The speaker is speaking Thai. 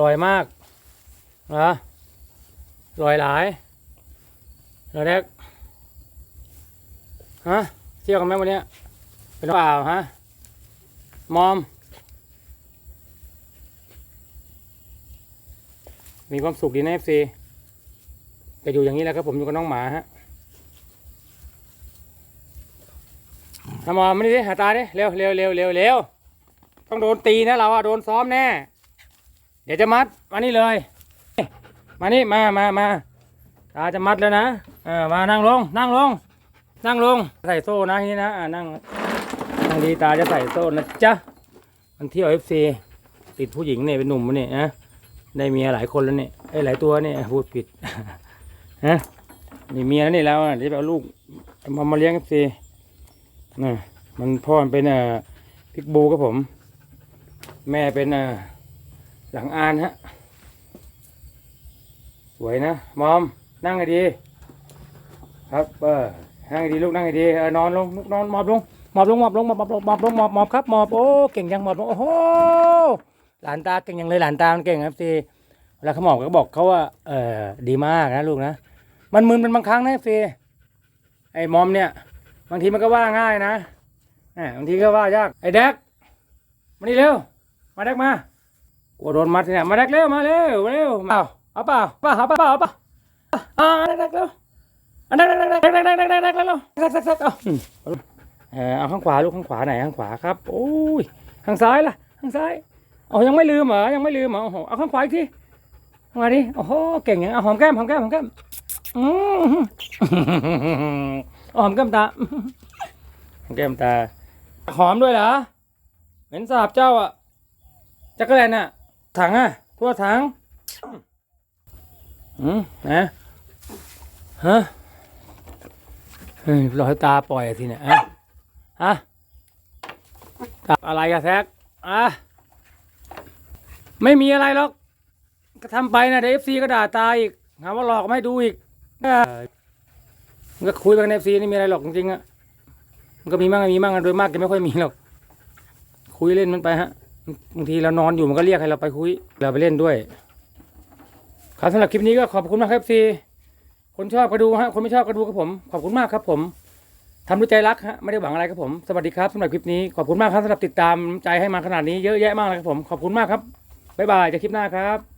ลอยมากเหรอลอยหลายเรอเด็กฮะเที่ยวกันไหมวันนี้เป็นเปล่าฮะมอม มีความสุขดีนะเอฟซีแต่อยู่อย่างนี้แหล้วครับผมอยู่กับน้องหมาฮะทำมอมานี่ดิหาตาดิเร็วเร็วเร็วเร็วเร็วต้องโดนตีนะเราอะโดนซ้อมแน่ เดี๋ยวจะมัดมานี่เลย มานี่มามามาตาจะมัดแล้วนะเออมานั่งลงนั่งลง นั่งลงใส่โซ่นะนี่นะอ่านั่งนั่งดีตาจะใส่โซ่นะจ๊ะมันเที่ยวเอฟซีติดผู้หญิงเนี่ยเป็นหนุ่มมันเนี่ยนะได้เมียหลายคนแล้วเนี่ยไอ้หลายตัวเนี่ยพูดผิดฮะมีเมียแล้วนี่แล้วเดี๋ยวไปเอาลูกมามาเลี้ยงสินะมันพ่อมันเป็นอ่าพิกบูครับผม แม่เป็นอ่า หลังอานฮะ สวยนะ มอม นั่งให้ดี ครับ เออ นั่งให้ดีลูก นั่งให้ดีเออนอนลงลูกนอนหมอบลงหมอบลงหมอบลงหมอบลงหมอบลงหมอบหมอบครับหมอบโอ้ เก่งจังหมอบลงโอ้โห หลานตาเก่งยังเลยหลานตามันเก่งครับซีเวลาเขาหมอบก็บอกเขาว่า เออ ดีมากนะลูกนะ มันมึนเป็นบางครั้งนะซีไอ้มอมเนี่ย บางทีมันก็ว่าง่ายนะบางทีก็ว่ายาก ไอ้แดกมานี่เร็ว มาแดกมา กลัวโดนมัดเนี่ยมาแดกเร็วมาเร็วเร็วเอาเอาเปล่าเปล่าเอาเปล่าเอาเปล่าอ่าแดกแดกเร็วอันแดกแดกแดกแดกแดกแดกแดกแดกแดกเร็วแดกแดกแดกเอาอืมเออเอาข้างขวาลูกข้างขวาไหนข้างขวาครับโอ้ยข้างซ้ายล่ะข้างซ้ายโอ้ยังไม่ลืมเหรอยังไม่ลืมเหรอโอ้โหเอาข้างขวาอีกทีมาดิโอ้โหเก่งอย่างเอาหอมแก้มหอมแก้มหอมแก้มอืมเอาหอมแก้มตาหอมแก้มตาหอมด้วยเหรอเหม็นสาบเจ้าอะจักรแลนน่ะ ถังอะ ทั่วถัง อืมนะฮะเฮ้ยรอยตาปล่อยอะทีเนี่ยฮะฮะตาอะไรอะแซกอะไม่มีอะไรหรอก ก็ทำไปนะเดี๋ยวเอฟซีก็ด่าตายอีกหาว่าหลอกไม่ดูอีกก็คุยไปในเอฟซีนี่มีอะไรหรอกจริงๆอะมันก็มีมั่งม่มีมั่งอะโดยมากจะไม่ค่อยมีหรอก คุยเล่นมันไปฮะ บางทีเรานอนอยู่มันก็เรียกให้เราไปคุย เราไปเล่นด้วย ครับสำหรับคลิปนี้ก็ขอบคุณมากครับซีคนชอบก็ดูฮะคนไม่ชอบก็ดูครับผม ขอบคุณมากครับผมทำด้วยใจรักฮะไม่ได้หวังอะไรครับผมสวัสดีครับสำหรับคลิปนี้ขอบคุณมากครับสำหรับติดตามใจให้มาขนาดนี้เยอะแยะมากเลยครับผมขอบคุณมากครับบ๊ายบายเจอคลิปหน้าครับ